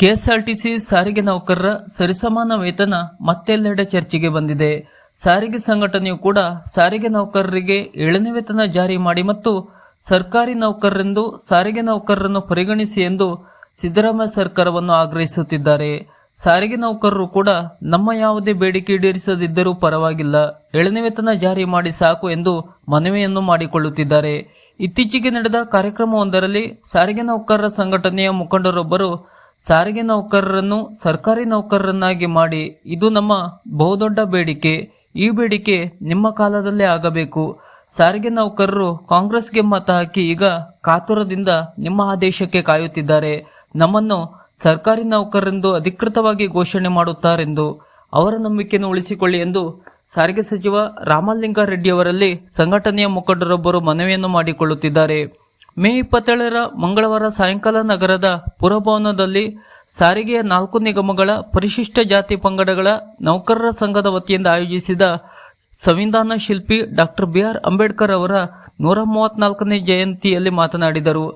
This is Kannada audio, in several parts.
ಕೆಎಸ್ಆರ್ಟಿಸಿ ಸಾರಿಗೆ ನೌಕರರ ಸರಿಸಮಾನ ವೇತನ ಮತ್ತೆಲ್ಲೆಡೆ ಚರ್ಚೆಗೆ ಬಂದಿದೆ. ಸಾರಿಗೆ ಸಂಘಟನೆಯು ಕೂಡ ಸಾರಿಗೆ ನೌಕರರಿಗೆ ಏಳನೇ ವೇತನ ಜಾರಿ ಮಾಡಿ ಮತ್ತು ಸರ್ಕಾರಿ ನೌಕರರೆಂದು ಸಾರಿಗೆ ನೌಕರರನ್ನು ಪರಿಗಣಿಸಿ ಎಂದು ಸಿದ್ದರಾಮಯ್ಯ ಸರ್ಕಾರವನ್ನು ಆಗ್ರಹಿಸುತ್ತಿದ್ದಾರೆ. ಸಾರಿಗೆ ನೌಕರರು ಕೂಡ ನಮ್ಮ ಯಾವುದೇ ಬೇಡಿಕೆ ಈಡೇರಿಸದಿದ್ದರೂ ಪರವಾಗಿಲ್ಲ. ಏಳನೇ ವೇತನ ಜಾರಿ ಮಾಡಿ ಸಾಕು ಎಂದು ಮನವಿಯನ್ನು ಮಾಡಿಕೊಳ್ಳುತ್ತಿದ್ದಾರೆ. ಇತ್ತೀಚೆಗೆ ನಡೆದ ಕಾರ್ಯಕ್ರಮವೊಂದರಲ್ಲಿ ಸಾರಿಗೆ ನೌಕರರ ಸಂಘಟನೆಯ ಮುಖಂಡರೊಬ್ಬರು ಸಾರಿಗೆ ನೌಕರರನ್ನು ಸರ್ಕಾರಿ ನೌಕರರನ್ನಾಗಿ ಮಾಡಿ ಇದು ನಮ್ಮ ಬಹುದೊಡ್ಡ ಬೇಡಿಕೆ. ಈ ಬೇಡಿಕೆ ನಿಮ್ಮ ಕಾಲದಲ್ಲೇ ಆಗಬೇಕು. ಸಾರಿಗೆ ನೌಕರರು ಕಾಂಗ್ರೆಸ್ಗೆ ಮತ ಹಾಕಿ ಈಗ ಕಾತುರದಿಂದ ನಿಮ್ಮ ಆದೇಶಕ್ಕೆ ಕಾಯುತ್ತಿದ್ದಾರೆ. ನಮ್ಮನ್ನು ಸರ್ಕಾರಿ ನೌಕರರೆಂದು ಅಧಿಕೃತವಾಗಿ ಘೋಷಣೆ ಮಾಡುತ್ತಾರೆಂದು ಅವರ ನಂಬಿಕೆಯನ್ನು ಉಳಿಸಿಕೊಳ್ಳಿ ಎಂದು ಸಾರಿಗೆ ಸಚಿವ ರಾಮಲಿಂಗಾರೆಡ್ಡಿ ಅವರಲ್ಲಿ ಸಂಘಟನೆಯ ಮುಖಂಡರೊಬ್ಬರು ಮನವಿಯನ್ನು ಮಾಡಿಕೊಳ್ಳುತ್ತಿದ್ದಾರೆ. ಮೇ ಇಪ್ಪತ್ತೇಳರ ಮಂಗಳವಾರ ಸಾಯಂಕಾಲ ನಗರದ ಪುರಭವನದಲ್ಲಿ ಸಾರಿಗೆಯ ನಾಲ್ಕು ನಿಗಮಗಳ ಪರಿಶಿಷ್ಟ ಜಾತಿ ಪಂಗಡಗಳ ನೌಕರರ ಸಂಘದ ವತಿಯಿಂದ ಆಯೋಜಿಸಿದ ಸಂವಿಧಾನ ಶಿಲ್ಪಿ ಡಾಕ್ಟರ್ ಬಿ ಆರ್ ಅಂಬೇಡ್ಕರ್ ಅವರ ನೂರ ಮೂವತ್ನಾಲ್ಕನೇ ಜಯಂತಿಯಲ್ಲಿ ಮಾತನಾಡಿದರು.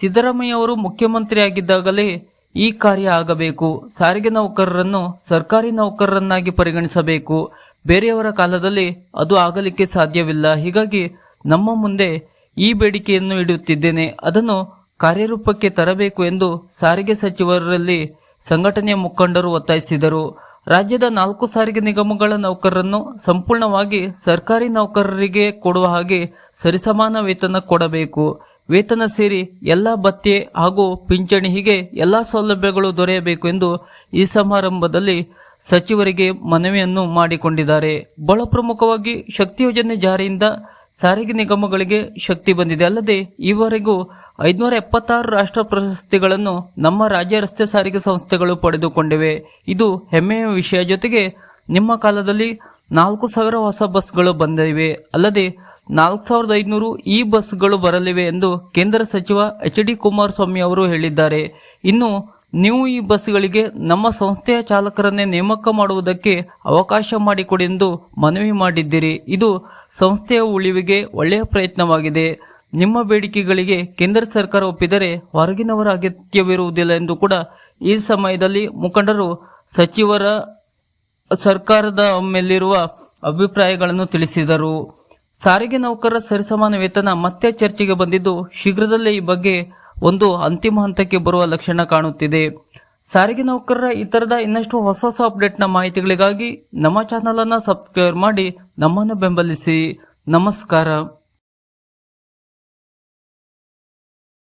ಸಿದ್ದರಾಮಯ್ಯ ಅವರು ಮುಖ್ಯಮಂತ್ರಿಯಾಗಿದ್ದಾಗಲೇ ಈ ಕಾರ್ಯ ಆಗಬೇಕು. ಸಾರಿಗೆ ನೌಕರರನ್ನು ಸರ್ಕಾರಿ ನೌಕರರನ್ನಾಗಿ ಪರಿಗಣಿಸಬೇಕು. ಬೇರೆಯವರ ಕಾಲದಲ್ಲಿ ಅದು ಆಗಲಿಕ್ಕೆ ಸಾಧ್ಯವಿಲ್ಲ. ಹೀಗಾಗಿ ನಮ್ಮ ಮುಂದೆ ಈ ಬೇಡಿಕೆಯನ್ನು ಇಡುತ್ತಿದ್ದೇನೆ ಅದನ್ನು ಕಾರ್ಯರೂಪಕ್ಕೆ ತರಬೇಕು ಎಂದು ಸಾರಿಗೆ ಸಚಿವರಲ್ಲಿ ಸಂಘಟನೆಯ ಮುಖಂಡರು ಒತ್ತಾಯಿಸಿದರು. ರಾಜ್ಯದ ನಾಲ್ಕು ಸಾರಿಗೆ ನಿಗಮಗಳ ನೌಕರರನ್ನು ಸಂಪೂರ್ಣವಾಗಿ ಸರ್ಕಾರಿ ನೌಕರರಿಗೆ ಕೊಡುವ ಹಾಗೆ ಸರಿಸಮಾನ ವೇತನ ಕೊಡಬೇಕು. ವೇತನ ಸೇರಿ ಎಲ್ಲ ಭತ್ಯೆ ಹಾಗೂ ಪಿಂಚಣಿ ಹೀಗೆ ಎಲ್ಲ ಸೌಲಭ್ಯಗಳು ದೊರೆಯಬೇಕು ಎಂದು ಈ ಸಮಾರಂಭದಲ್ಲಿ ಸಚಿವರಿಗೆ ಮನವಿಯನ್ನು ಮಾಡಿಕೊಂಡಿದ್ದಾರೆ. ಬಹಳ ಪ್ರಮುಖವಾಗಿ ಶಕ್ತಿ ಯೋಜನೆ ಜಾರಿಯಿಂದ ಸಾರಿಗೆ ನಿಗಮಗಳಿಗೆ ಶಕ್ತಿ ಬಂದಿದೆ. ಅಲ್ಲದೆ ಈವರೆಗೂ ಐದುನೂರ ಎಪ್ಪತ್ತಾರು ರಾಷ್ಟ್ರ ಪ್ರಶಸ್ತಿಗಳನ್ನು ನಮ್ಮ ರಾಜ್ಯ ರಸ್ತೆ ಸಾರಿಗೆ ಸಂಸ್ಥೆಗಳು ಪಡೆದುಕೊಂಡಿವೆ. ಇದು ಹೆಮ್ಮೆಯ ವಿಷಯ ಜೊತೆಗೆ ನಿಮ್ಮ ಕಾಲದಲ್ಲಿ ನಾಲ್ಕು ಸಾವಿರ ಹೊಸ ಬಸ್ಗಳು ಬಂದಿವೆ. ಅಲ್ಲದೆ ನಾಲ್ಕು ಸಾವಿರದ ಐದುನೂರು ಈ ಬಸ್ಗಳು ಬರಲಿವೆ ಎಂದು ಕೇಂದ್ರ ಸಚಿವ ಎಚ್ ಡಿ ಕುಮಾರಸ್ವಾಮಿ ಅವರು ಹೇಳಿದ್ದಾರೆ. ಇನ್ನು ನೀವು ಈ ಬಸ್ಗಳಿಗೆ ನಮ್ಮ ಸಂಸ್ಥೆಯ ಚಾಲಕರನ್ನೇ ನೇಮಕ ಮಾಡುವುದಕ್ಕೆ ಅವಕಾಶ ಮಾಡಿಕೊಡಿ ಎಂದು ಮನವಿ ಮಾಡಿದ್ದೀರಿ. ಇದು ಸಂಸ್ಥೆಯ ಉಳಿವಿಗೆ ಒಳ್ಳೆಯ ಪ್ರಯತ್ನವಾಗಿದೆ. ನಿಮ್ಮ ಬೇಡಿಕೆಗಳಿಗೆ ಕೇಂದ್ರ ಸರ್ಕಾರ ಒಪ್ಪಿದರೆ ಹೊರಗಿನವರ ಅಗತ್ಯವಿರುವುದಿಲ್ಲ ಎಂದು ಕೂಡ ಈ ಸಮಯದಲ್ಲಿ ಮುಖಂಡರು ಸಚಿವರ ಸರ್ಕಾರದ ಮೇಲಿರುವ ಅಭಿಪ್ರಾಯಗಳನ್ನು ತಿಳಿಸಿದರು. ಸಾರಿಗೆ ನೌಕರರ ಸರಿಸಮಾನ ವೇತನ ಮತ್ತೆ ಚರ್ಚೆಗೆ ಬಂದಿದ್ದು ಶೀಘ್ರದಲ್ಲೇ ಈ ಬಗ್ಗೆ ಒಂದು ಅಂತಿಮ ಹಂತಕ್ಕೆ ಬರುವ ಲಕ್ಷಣ ಕಾಣುತ್ತಿದೆ. ಸಾರಿಗೆ ನೌಕರರ ಈ ಥರದ ಇನ್ನಷ್ಟು ಹೊಸ ಹೊಸ ಅಪ್ಡೇಟ್ನ ಮಾಹಿತಿಗಳಿಗಾಗಿ ನಮ್ಮ ಚಾನಲನ್ನು ಸಬ್ಸ್ಕ್ರೈಬ್ ಮಾಡಿ ನಮ್ಮನ್ನು ಬೆಂಬಲಿಸಿ. ನಮಸ್ಕಾರ.